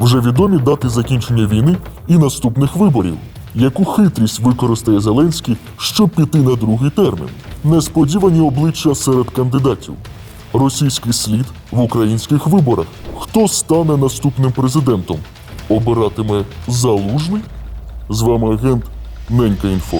Вже відомі дати закінчення війни і наступних виборів. Яку хитрість використає Зеленський, щоб піти на другий термін? Несподівані обличчя серед кандидатів. Російський слід в українських виборах. Хто стане наступним президентом? Обиратиме залужний? З вами агент Ненька Інфо.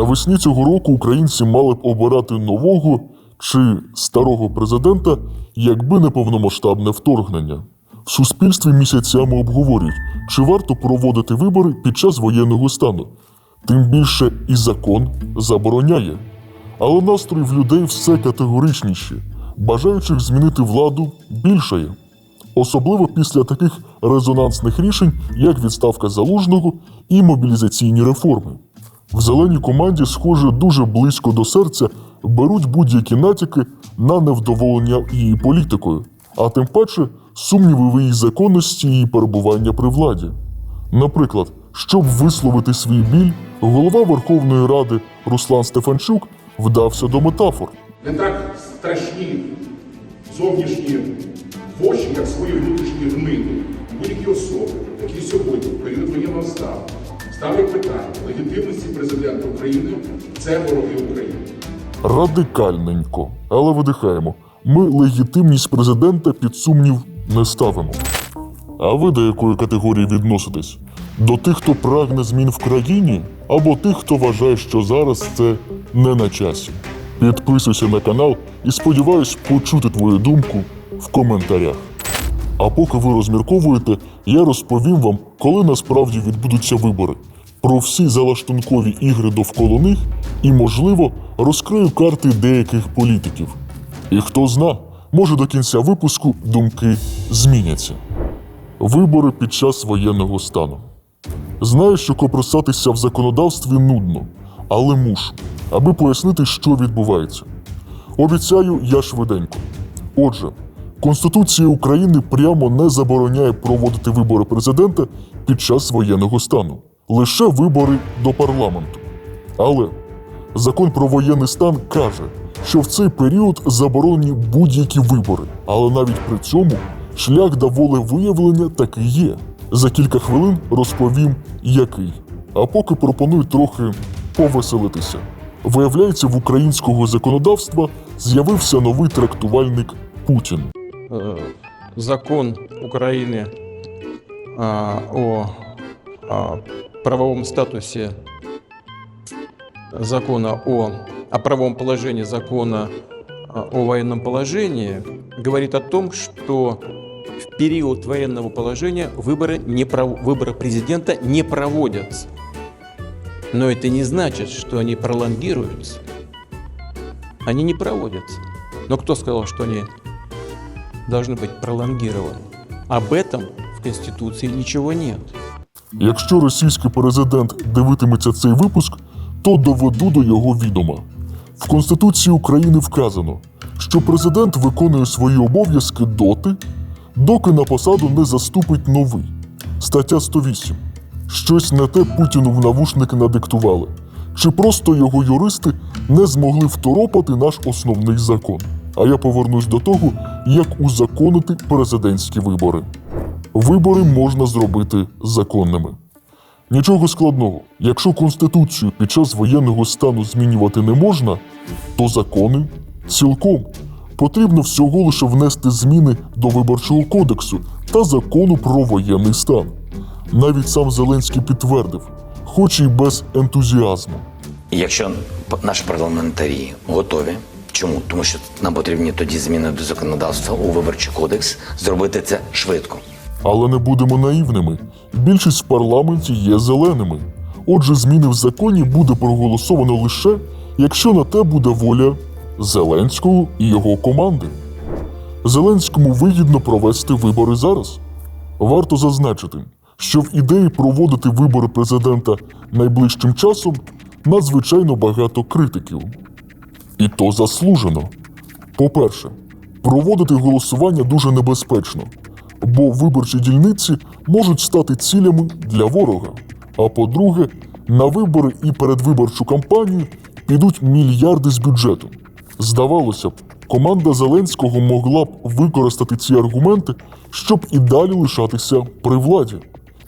Навесні цього року українці мали б обирати нового чи старого президента, якби не повномасштабне вторгнення. В суспільстві місяцями обговорюють, чи варто проводити вибори під час воєнного стану. Тим більше і закон забороняє. Але настрої в людей все категоричніші. Бажаючих змінити владу більшає. Особливо після таких резонансних рішень, як відставка залужного і мобілізаційні реформи. В зеленій команді, схоже, дуже близько до серця беруть будь-які натяки на невдоволення її політикою, а тим паче сумніви в її законності і перебування при владі. Наприклад, щоб висловити свій біль, голова Верховної Ради Руслан Стефанчук вдався до метафор. не так страшні зовнішні фоші, як свої внутрішні гниди. Будь-які особи, які сьогодні, період воєнного стану, ставлять питання легітимності президента України це вороги України. Радикальненько, але видихаємо. Ми легітимність президента під сумнів не ставимо. А ви до якої категорії відноситесь? До тих, хто прагне змін в країні, або тих, хто вважає, що зараз це не на часі. Підписуйся на канал і сподіваюсь почути твою думку в коментарях. А поки ви розмірковуєте, я розповім вам, коли насправді відбудуться вибори, про всі залаштункові ігри довкола них і, можливо, розкрию карти деяких політиків. І хто зна, може до кінця випуску думки зміняться. Вибори під час воєнного стану. Знаю, що копросатися в законодавстві нудно, але мушу, аби пояснити, що відбувається. Обіцяю, я швиденько. Отже, Конституція України прямо не забороняє проводити вибори президента під час воєнного стану, лише вибори до парламенту. Але закон про воєнний стан каже, що в цей період заборонені будь-які вибори, але навіть при цьому шлях до волевиявлення таки є. За кілька хвилин розповім, який. А поки пропоную трохи повеселитися. Виявляється, в українського законодавства з'явився новий трактувальник Путін. Э, закон Украины а, о, а, правовом статусе закона о, о правовом положении закона а, о военном положении говорит о том, что в период военного положения выборы, не выборы президента не проводятся. Но это не значит, что они пролонгируются. Они не проводятся. Но кто сказал, что они должны быть пролонгированы. Об этом в Конституции ничего нет. Якщо російський президент дивитиметься цей випуск, то доведу до його відома. В Конституції України вказано, що президент виконує свої обов'язки доти, доки на посаду не заступить новий. Стаття 108. Щось не те Путіну в навушники надиктували. Чи просто його юристи не змогли второпати наш основний закон? А я повернусь до того, як узаконити президентські вибори. Вибори можна зробити законними. Нічого складного. Якщо Конституцію під час воєнного стану змінювати не можна, то закони цілком. Потрібно всього лише внести зміни до Виборчого кодексу та закону про воєнний стан. Навіть сам Зеленський підтвердив, хоч і без ентузіазму. Якщо наші парламентарі готові, чому? Тому що нам потрібні тоді зміни до законодавства у виборчий кодекс, зробити це швидко. Але не будемо наївними. Більшість в парламенті є зеленими. Отже, зміни в законі буде проголосовано лише, якщо на те буде воля Зеленського і його команди. Зеленському вигідно провести вибори зараз. Варто зазначити, що в ідеї проводити вибори президента найближчим часом надзвичайно багато критиків. І то заслужено. По-перше, проводити голосування дуже небезпечно, бо виборчі дільниці можуть стати цілями для ворога. А по-друге, на вибори і передвиборчу кампанію підуть мільярди з бюджету. Здавалося б, команда Зеленського могла б використати ці аргументи, щоб і далі лишатися при владі.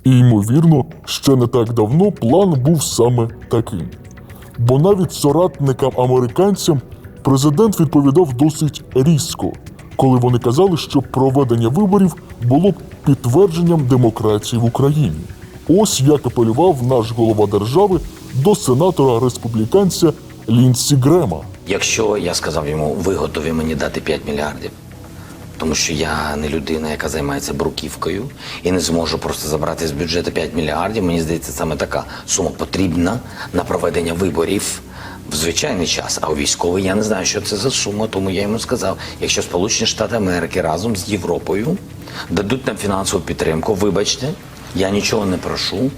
І ймовірно, ще не так давно план був саме таким. Бо навіть соратникам-американцям президент відповідав досить різко, коли вони казали, що проведення виборів було б підтвердженням демократії в Україні. Ось як апелював наш голова держави до сенатора республіканця Лінсі Грема. Якщо я сказав йому, ви готові мені дати 5 мільярдів, тому що я не людина, яка займається бруківкою, і не зможу просто забрати з бюджету 5 мільярдів. Мені здається, саме така сума потрібна на проведення виборів в звичайний час. А у військовий я не знаю, що це за сума, тому я йому сказав: якщо Сполучені Штати Америки разом з Європою дадуть нам фінансову підтримку, вибачте, я нічого не прошу.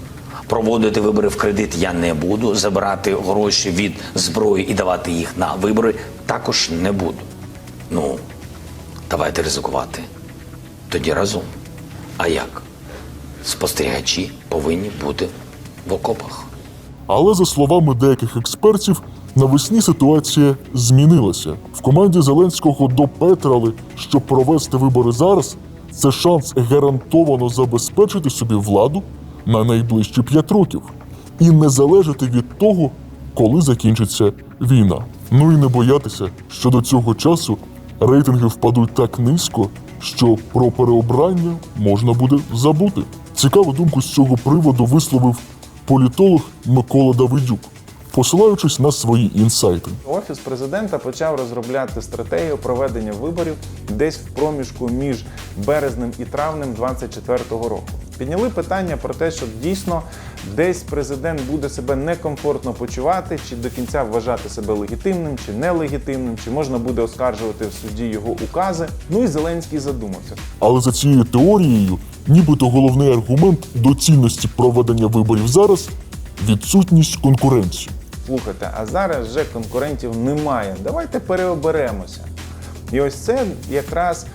Проводити вибори в кредит я не буду. Забирати гроші від зброї і давати їх на вибори також не буду. Ну, давайте ризикувати. Тоді разом. А як? Спостерігачі повинні бути в окопах. Але за словами деяких експертів, навесні ситуація змінилася. В команді Зеленського допетрали, що провести вибори зараз це шанс гарантовано забезпечити собі владу на найближчі п'ять років і не залежати від того, коли закінчиться війна. Ну і не боятися, що до цього часу рейтинги впадуть так низько, що про переобрання можна буде забути. Цікаву думку з цього приводу висловив політолог Микола Давидюк, посилаючись на свої інсайти. Офіс президента почав розробляти стратегію проведення виборів десь в проміжку між березнем і травнем 2024 року. Підняли питання про те, що дійсно десь президент буде себе некомфортно почувати, чи до кінця вважати себе легітимним, чи нелегітимним, чи можна буде оскаржувати в суді його укази. Ну і Зеленський задумався. Але за цією теорією, нібито головний аргумент доцільності проведення виборів зараз відсутність конкуренції. Слухайте, а зараз вже конкурентів немає. Давайте переоберемося. І ось це якраз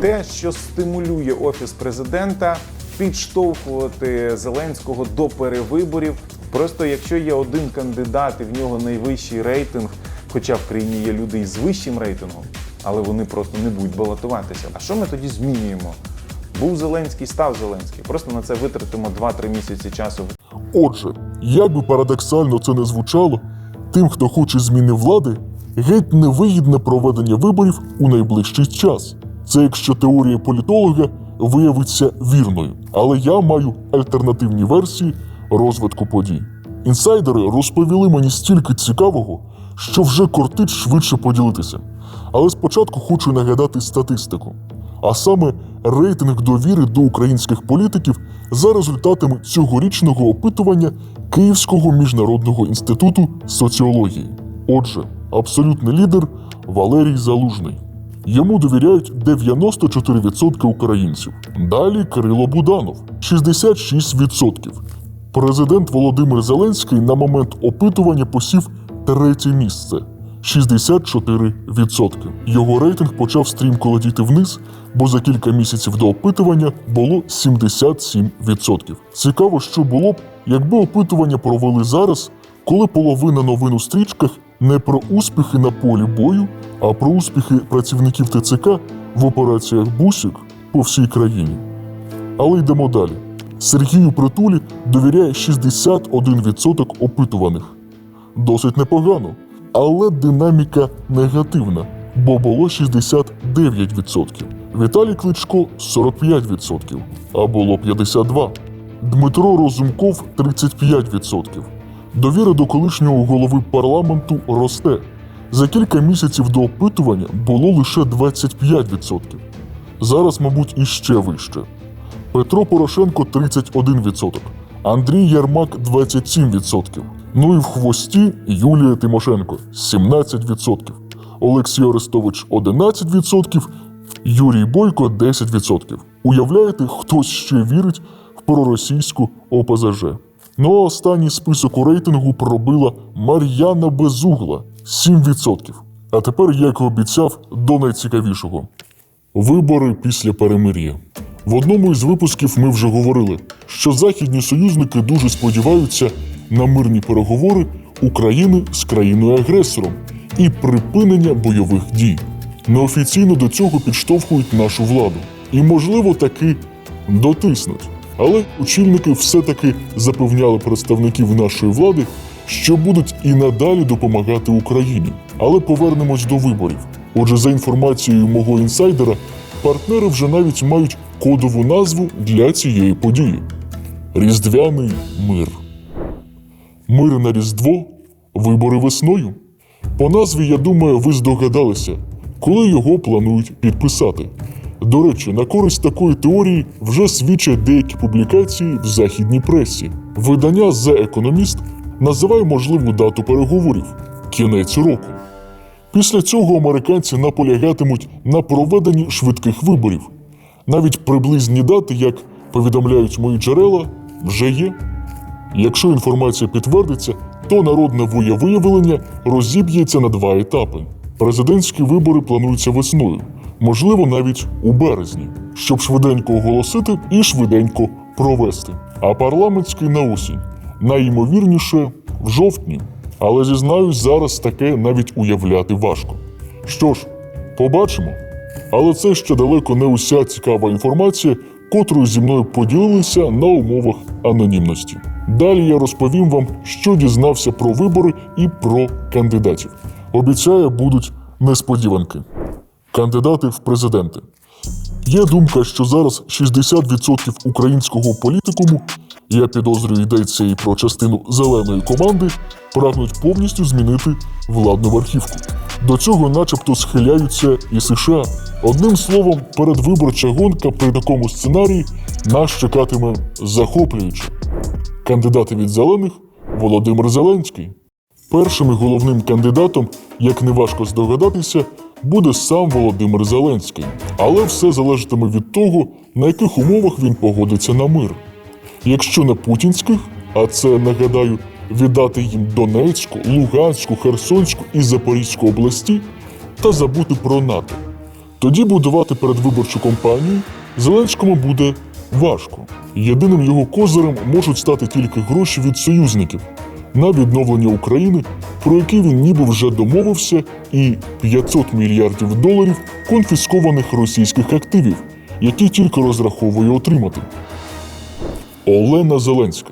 те, що стимулює офіс президента підштовхувати Зеленського до перевиборів. Просто якщо є один кандидат і в нього найвищий рейтинг, хоча в країні є люди із вищим рейтингом, але вони просто не будуть балотуватися. А що ми тоді змінюємо? Був Зеленський, став Зеленський. Просто на це витратимо 2-3 місяці часу. Отже, як би парадоксально це не звучало, тим, хто хоче зміни влади, геть невигідне проведення виборів у найближчий час. Це якщо теорія політолога виявиться вірною. Але я маю альтернативні версії розвитку подій. Інсайдери розповіли мені стільки цікавого, що вже кортить швидше поділитися. Але спочатку хочу нагадати статистику. А саме рейтинг довіри до українських політиків за результатами цьогорічного опитування Київського міжнародного інституту соціології. Отже, абсолютний лідер Валерій Залужний. Йому довіряють 94% українців. Далі Кирило Буданов 66%. Президент Володимир Зеленський на момент опитування посів третє місце 64%. Його рейтинг почав стрімко летіти вниз, бо за кілька місяців до опитування було 77%. Цікаво, що було б, якби опитування провели зараз, коли половина новин у стрічках не про успіхи на полі бою, а про успіхи працівників ТЦК в операціях Бусік по всій країні. Але йдемо далі. Сергію Притулі довіряє 61% опитуваних. Досить непогано, але динаміка негативна, бо було 69%. Віталій Кличко 45%, а було 52%. Дмитро Розумков 35%. Довіра до колишнього голови парламенту росте. За кілька місяців до опитування було лише 25%. Зараз, мабуть, іще вище. Петро Порошенко 31%, Андрій Ярмак 27%. Ну і в хвості Юлія Тимошенко 17%, Олексій Арестович 11%, Юрій Бойко 10%. Уявляєте, хтось ще вірить в проросійську ОПЗЖ. Ну а останній список у рейтингу пробила Мар'яна Безугла 7%. А тепер, як і обіцяв, до найцікавішого. Вибори після перемир'я. В одному із випусків ми вже говорили, що західні союзники дуже сподіваються на мирні переговори України з країною-агресором і припинення бойових дій. Неофіційно до цього підштовхують нашу владу і, можливо, таки дотиснуть. Але очільники все-таки запевняли представників нашої влади, що будуть і надалі допомагати Україні. Але повернемось до виборів. Отже, за інформацією мого інсайдера, партнери вже навіть мають кодову назву для цієї події: Різдвяний мир. Мир на Різдво, вибори весною. По назві, я думаю, ви здогадалися, коли його планують підписати. До речі, на користь такої теорії вже свідчать деякі публікації в західній пресі. Видання The Economist називає можливу дату переговорів кінець року. Після цього американці наполягатимуть на проведенні швидких виборів. Навіть приблизні дати, як повідомляють мої джерела, вже є. Якщо інформація підтвердиться, то народне волевиявлення розіб'ється на два етапи. Президентські вибори плануються весною, можливо, навіть у березні, щоб швиденько оголосити і швиденько провести. А парламентський на осінь, найімовірніше в жовтні. Але зізнаюсь, зараз таке навіть уявляти важко. Що ж, побачимо. Але це ще далеко не уся цікава інформація, котрою зі мною поділилися на умовах анонімності. Далі я розповім вам, що дізнався про вибори і про кандидатів. Обіцяю, будуть несподіванки. Кандидати в президенти. Є думка, що зараз 60% українського політикуму, я підозрюю, йдеться і про частину зеленої команди, прагнуть повністю змінити владну верхівку. До цього, начебто, схиляються і США. Одним словом, передвиборча гонка при такому сценарії нас чекатиме захоплююче. Кандидати від зелених Володимир Зеленський. Першим і головним кандидатом, як неважко здогадатися, буде сам Володимир Зеленський. Але все залежатиме від того, на яких умовах він погодиться на мир. Якщо на путінських, а це нагадаю, віддати їм Донецьку, Луганську, Херсонську і Запорізьку області та забути про НАТО. Тоді будувати передвиборчу кампанію Зеленському буде важко. Єдиним його козирем можуть стати тільки гроші від союзників на відновлення України, про які він ніби вже домовився, і 500 мільярдів доларів конфіскованих російських активів, які тільки розраховує отримати. Олена Зеленська.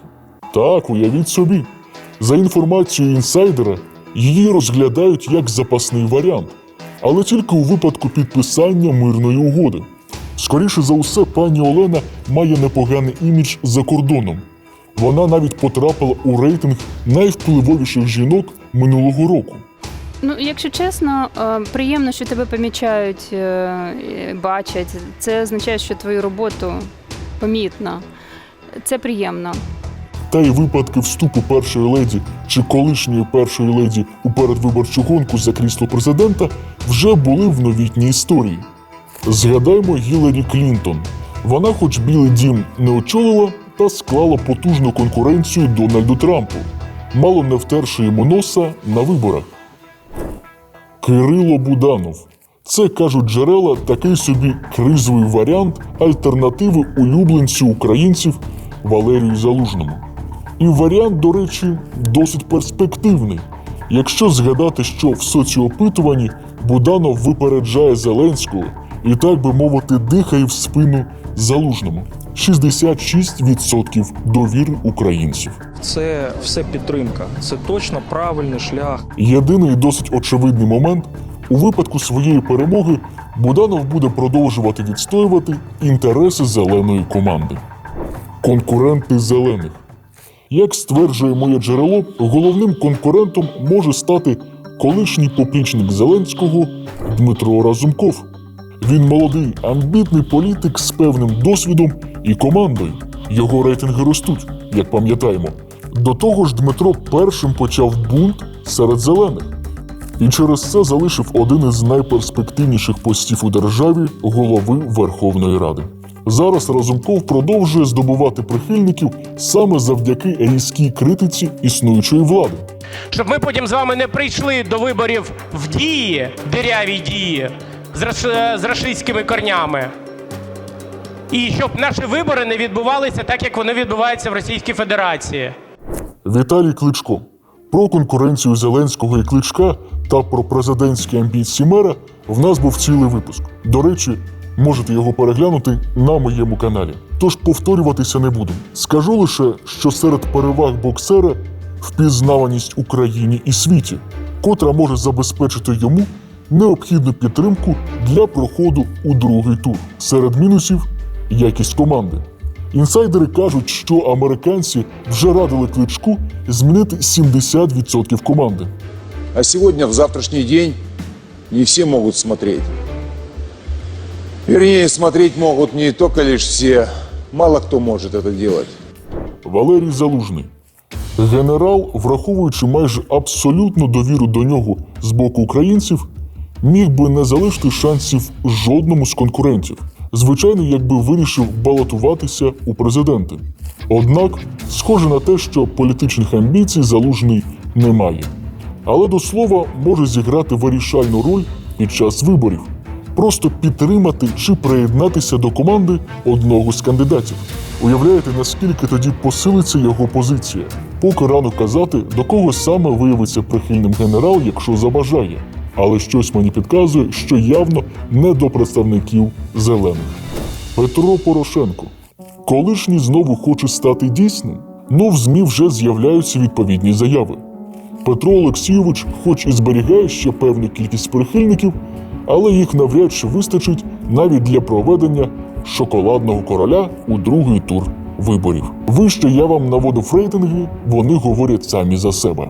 Так, уявіть собі. За інформацією інсайдера, її розглядають як запасний варіант, але тільки у випадку підписання мирної угоди. Скоріше за усе, пані Олена має непоганий імідж за кордоном. Вона навіть потрапила у рейтинг найвпливовіших жінок минулого року. Ну, якщо чесно, е, приємно, що тебе помічають, е, бачать. Це означає, що твою роботу помітно. Це приємно. Та й випадки вступу першої леді чи колишньої першої леді у передвиборчу гонку за крісло президента вже були в новітній історії. Згадаймо Гіларі Клінтон. Вона, хоч Білий дім не очолила, та склала потужну конкуренцію Дональду Трампу, мало не втерши йому носа на виборах. Кирило Буданов. Це кажуть джерела такий собі кризовий варіант альтернативи улюбленцю українців Валерію Залужному. І варіант, до речі, досить перспективний. Якщо згадати, що в соціопитуванні Буданов випереджає Зеленського і, так би мовити, дихає в спину Залужному. 66% довіри українців. Це все підтримка. Це точно правильний шлях. Єдиний досить очевидний момент у випадку своєї перемоги Буданов буде продовжувати відстоювати інтереси зеленої команди. Конкуренти зелених. Як стверджує моє джерело, головним конкурентом може стати колишній поплічник Зеленського Дмитро Разумков. Він молодий, амбітний політик з певним досвідом і командою. Його рейтинги ростуть, як пам'ятаємо. До того ж, Дмитро першим почав бунт серед зелених і через це залишив один із найперспективніших постів у державі голови Верховної Ради. Зараз Разумков продовжує здобувати прихильників саме завдяки різкій критиці існуючої влади. щоб ми потім з вами не прийшли до виборів в дії, диряві дії з, раш- з рашистськими корнями. І щоб наші вибори не відбувалися так, як вони відбуваються в Російській Федерації. Віталій Кличко. Про конкуренцію Зеленського і Кличка та про президентські амбіції мера в нас був цілий випуск. До речі, можете його переглянути на моєму каналі. Тож повторюватися не буду. Скажу лише, що серед переваг боксера впізнаваність Україні і світі, котра може забезпечити йому необхідну підтримку для проходу у другий тур. Серед мінусів якість команди. Інсайдери кажуть, що американці вже радили кличку змінити 70% команди. А сегодня, в завтрашний день, не все могут смотреть. Вернее, смотреть могут не только лишь все, мало кто может это делать. Валерій Залужний. Генерал, враховуючи майже абсолютну довіру до нього з боку українців, міг би не залишити шансів жодному з конкурентів. Звичайно, якби вирішив балотуватися у президенти. Однак, схоже на те, що політичних амбіцій залужний не має. Але до слова може зіграти вирішальну роль під час виборів, просто підтримати чи приєднатися до команди одного з кандидатів. Уявляєте, наскільки тоді посилиться його позиція? Поки рано казати, до кого саме виявиться прихильним генерал, якщо забажає. Але щось мені підказує, що явно не до представників зелених. Петро Порошенко. Колишній знову хоче стати дійсним. Ну, в ЗМІ вже з'являються відповідні заяви. Петро Олексійович, хоч і зберігає ще певну кількість прихильників, але їх навряд чи вистачить навіть для проведення шоколадного короля у другий тур виборів. Вище я вам наводив рейтинги, вони говорять самі за себе.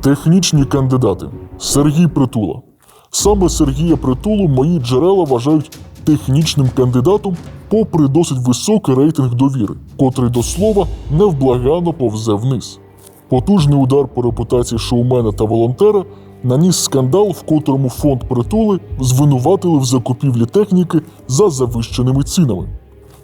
Технічні кандидати Сергій Притула. Саме Сергія Притулу мої джерела вважають технічним кандидатом, попри досить високий рейтинг довіри, котрий до слова невблагано повзе вниз. Потужний удар по репутації шоумена та волонтера наніс скандал, в котрому фонд притули звинуватили в закупівлі техніки за завищеними цінами.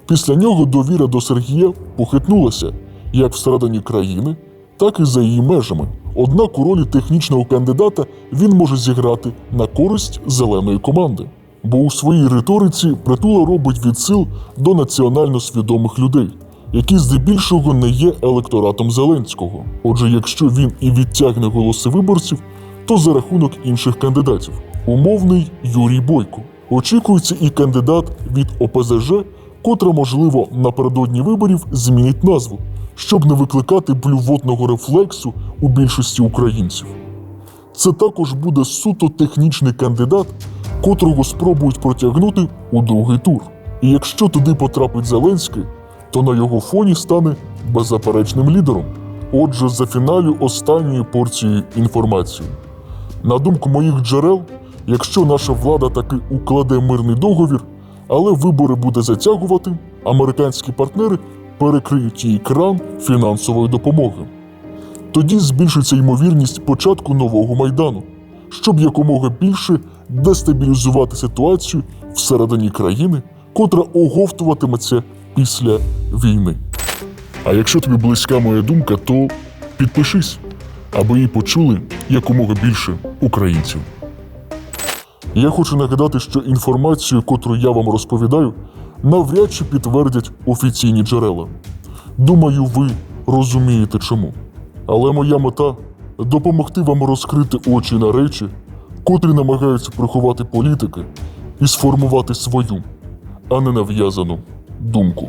Після нього довіра до Сергія похитнулася як всередині країни, так і за її межами. Однак у ролі технічного кандидата він може зіграти на користь зеленої команди. Бо у своїй риториці притула робить відсил до національно свідомих людей, які здебільшого не є електоратом Зеленського. Отже, якщо він і відтягне голоси виборців, то за рахунок інших кандидатів. Умовний Юрій Бойко. Очікується і кандидат від ОПЗЖ, котра, можливо, напередодні виборів змінить назву, щоб не викликати блювотного рефлексу у більшості українців. Це також буде суто технічний кандидат, котрого спробують протягнути у другий тур. І якщо туди потрапить Зеленський, то на його фоні стане беззаперечним лідером. Отже, за фіналю останньої порції інформації. На думку моїх джерел, якщо наша влада таки укладе мирний договір, але вибори буде затягувати, американські партнери перекриють їй кран фінансової допомоги. Тоді збільшиться ймовірність початку нового майдану, щоб якомога більше дестабілізувати ситуацію всередині країни, котра оговтуватиметься після війни. А якщо тобі близька моя думка, то підпишись, аби її почули якомога більше українців. Я хочу нагадати, що інформацію, котру я вам розповідаю, навряд чи підтвердять офіційні джерела. Думаю, ви розумієте чому. Але моя мета допомогти вам розкрити очі на речі, котрі намагаються приховати політики і сформувати свою, а не нав'язану думку.